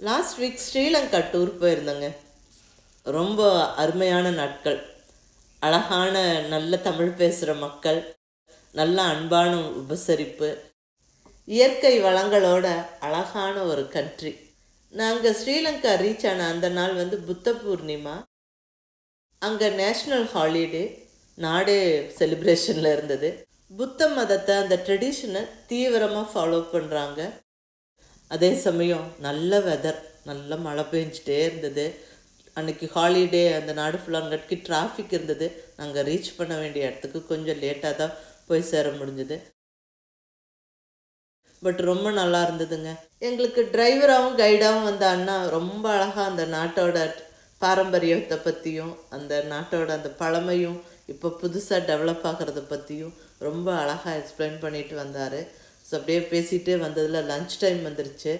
Last week Sri Lanka tour போயிருந்தேங்க. ரொம்ப அருமையான நாட்கள். அழகான நல்ல தமிழ் பேசுகிற மக்கள் நல்ல அன்பான உபசரிப்பு இயற்கை வளங்களோட அழகான ஒரு கண்ட்ரி நாங்கள் ஸ்ரீலங்கா ரீச் ஆன அந்த நாள் வந்து புத்த பூர்ணிமா. அங்கே நேஷ்னல் ஹாலிடே நாடே செலிப்ரேஷனில் இருந்தது. புத்த மதத்தை அந்த ட்ரெடிஷனை தீவிரமாக ஃபாலோ பண்ணுறாங்க அதே சமயம் நல்ல வெதர் நல்ல மழை பெஞ்சிட்டே இருந்தது. அன்னைக்கு ஹாலிடே அந்த நாடு ஃபுல்லாங்கட்கி டிராஃபிக் இருந்தது. நாங்கள் ரீச் பண்ண வேண்டிய இடத்துக்கு கொஞ்சம் லேட்டாக தான் போய் சேர முடிஞ்சது. பட் ரொம்ப நல்லா இருந்ததுங்க. எங்களுக்கு டிரைவராகவும் கைடாகவும் வந்த அண்ணா ரொம்ப அழகாக அந்த நாட்டோட பாரம்பரியத்தை பற்றியும் அந்த நாட்டோட அந்த பழமையும் இப்போ புதுசாக டெவலப் ஆகிறத பற்றியும் ரொம்ப அழகாக எக்ஸ்பிளைன் பண்ணிட்டு வந்தார். ஸோ அப்படியே பேசிகிட்டே வந்ததில் லஞ்ச் டைம் வந்துருச்சு.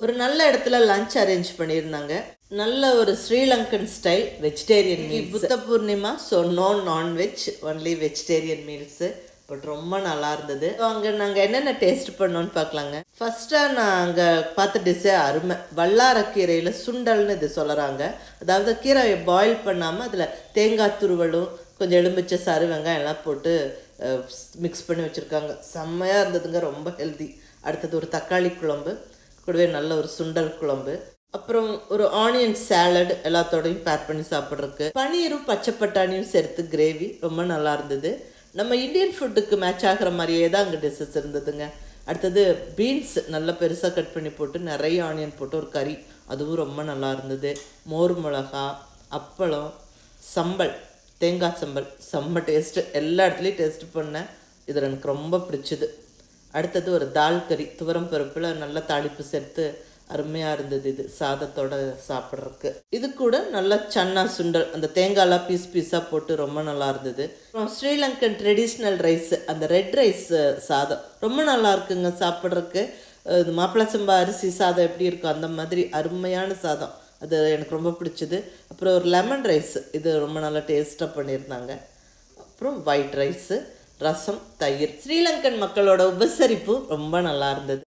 ஒரு நல்ல இடத்துல லஞ்ச் அரேஞ்ச் பண்ணியிருந்தாங்க. நல்ல ஒரு Sri Lankan style vegetarian meal Buddha Purnima so no non veg only vegetarian meals but ரொம்ப நல்லா இருந்தது. அங்கே நாங்கள் என்னென்ன டேஸ்ட் பண்ணோன்னு பார்க்கலாங்க. ஃபஸ்ட்டாக நான் அங்கே பார்த்த டிஷ்ஷே அருமை. வல்லாரக்கீரையில் சுண்டல்னு இது சொல்கிறாங்க அதாவது கீரையை பாயில் பண்ணாமல் அதில் தேங்காய் துருவலும் கொஞ்சம் எலுமிச்சை சாறு வெங்காயம் எல்லாம் போட்டு மிக்ஸ் பண்ணி வச்சுருக்காங்க. செம்மையாக இருந்ததுங்க ரொம்ப ஹெல்தி அடுத்தது ஒரு தக்காளி குழம்பு கூடவே நல்ல ஒரு சுண்டல் குழம்பு. அப்புறம் ஒரு ஆனியன் சாலட் எல்லாத்தோடையும் பேர் பண்ணி சாப்பிட்றதுக்கு. பனீரும் பச்சை பட்டாணியும் சேர்த்து கிரேவி ரொம்ப நல்லா இருந்தது. நம்ம இந்தியன் ஃபுட்டுக்கு மேட்ச் ஆகிற மாதிரியே தான் அங்கே டிஷ்ஷஸ் இருந்ததுங்க. அடுத்தது பீன்ஸ் நல்லா பெருசாக கட் பண்ணி போட்டு நிறைய ஆனியன் போட்டு ஒரு கறி. அதுவும் ரொம்ப நல்லா இருந்தது. மோர் மிளகா அப்பளம் சம்பல். தேங்காய் சம்பல் செம்ம டேஸ்ட்டு எல்லா இடத்துலையும் டேஸ்ட் பண்ணேன். இதில் எனக்கு ரொம்ப பிடிச்சது. அடுத்தது ஒரு தால் கறி துவரம் பருப்பில் நல்லா தாளிப்பு சேர்த்து அருமையாக இருந்தது இது சாதத்தோட சாப்பிட்றதுக்கு. இது கூட நல்லா சன்னா சுண்டல். அந்த தேங்காய்லாம் பீஸ் பீஸாக போட்டு ரொம்ப நல்லா இருந்தது. அப்புறம் ஸ்ரீலங்கன் ட்ரெடிஷ்னல் ரைஸ் அந்த ரெட் ரைஸ் சாதம். ரொம்ப நல்லா இருக்குங்க சாப்பிட்றதுக்கு. இது மாப்பிள சம்பா அரிசி சாதம் எப்படி இருக்கும் அந்த மாதிரி அருமையான சாதம். அது எனக்கு ரொம்ப பிடிச்சது. அப்புறம் ஒரு லெமன் ரைஸ் இது ரொம்ப நல்லா டேஸ்ட்டாக பண்ணியிருந்தாங்க. அப்புறம் ஒயிட் ரைஸு ரசம் தயிர். ஸ்ரீலங்கன் மக்களோட உபசரிப்பு ரொம்ப நல்லா இருந்தது.